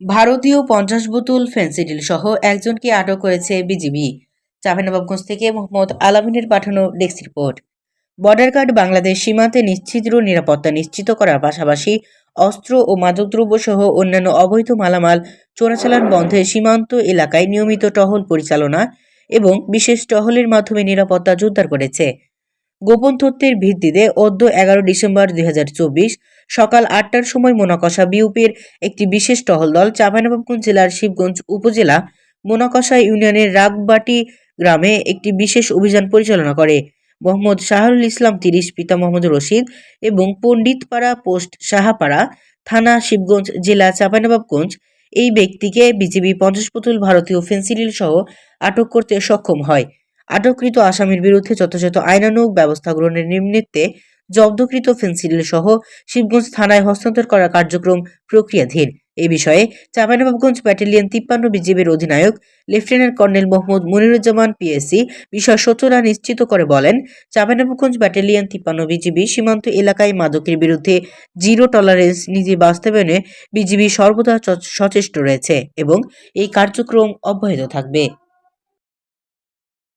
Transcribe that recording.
ভারতীয় পঞ্চাশ বোতল ফেন্সিডিল সহ একজনকে আটক করেছে বিজিবি। চাঁপাইনবাবগঞ্জ থেকে মোহাম্মদ আলামিনের পাঠানো desk report. Border guard Bangladesh সীমান্তে নিশ্চিদ্র নিরাপত্তা নিশ্চিত করার পাশাপাশি অস্ত্র ও মাদকদ্রব্য সহ অন্যান্য অবৈধ মালামাল চোরাচালান বন্ধে সীমান্ত এলাকায় নিয়মিত টহল পরিচালনা এবং বিশেষ টহলের মাধ্যমে নিরাপত্তা জোরদার করেছে। গোপন তথ্যের ভিত্তিতে অদ্য এগারো ডিসেম্বর দুই হাজার চব্বিশ সকাল আটটার সময় মোনাকষা বিউপির একটি বিশেষ টহল দল চাঁপাইনবাবগঞ্জ জেলার শিবগঞ্জ উপজেলা মোনাকষা ইউনিয়নের রাগবাটি গ্রামে একটি বিশেষ অভিযান পরিচালনা করে। মোহাম্মদ শাহরুল ইসলাম তিরিশ, পিতা মোহাম্মদ রশিদ এবং পণ্ডিতপাড়া পোস্ট সাহাপাড়া থানা শিবগঞ্জ জেলা চাঁপাইনবাবগঞ্জ। এই ব্যক্তিকে বিজিবি পঞ্চাশ পুতুল ভারতীয় ফেন্সিডিল সহ আটক করতে সক্ষম হয়। আটককৃত আসামির বিরুদ্ধে যথাযথ আইনানুগ ব্যবস্থা গ্রহণের নিমিত্তে জব্দকৃত ফেন্সিডিল সহ শিবগঞ্জ থানায় হস্তান্তর করার কার্যক্রম প্রক্রিয়াধীন। এ বিষয়ে চাঁপাইনবাবগঞ্জ ব্যাটালিয়ন তিপ্পান্ন বিজিবির অধিনায়ক lieutenant colonel Mohammad Moniruzzaman PSC বিষয় সত্যতা নিশ্চিত করে বলেন, চাঁপাইনবাবগঞ্জ ব্যাটালিয়ন তিপ্পান্ন বিজিবি সীমান্ত এলাকায় মাদকের বিরুদ্ধে জিরো টলারেন্স নীতি বাস্তবায়নে বিজিবি সর্বদা সচেষ্ট রয়েছে এবং এই কার্যক্রম অব্যাহত থাকবে।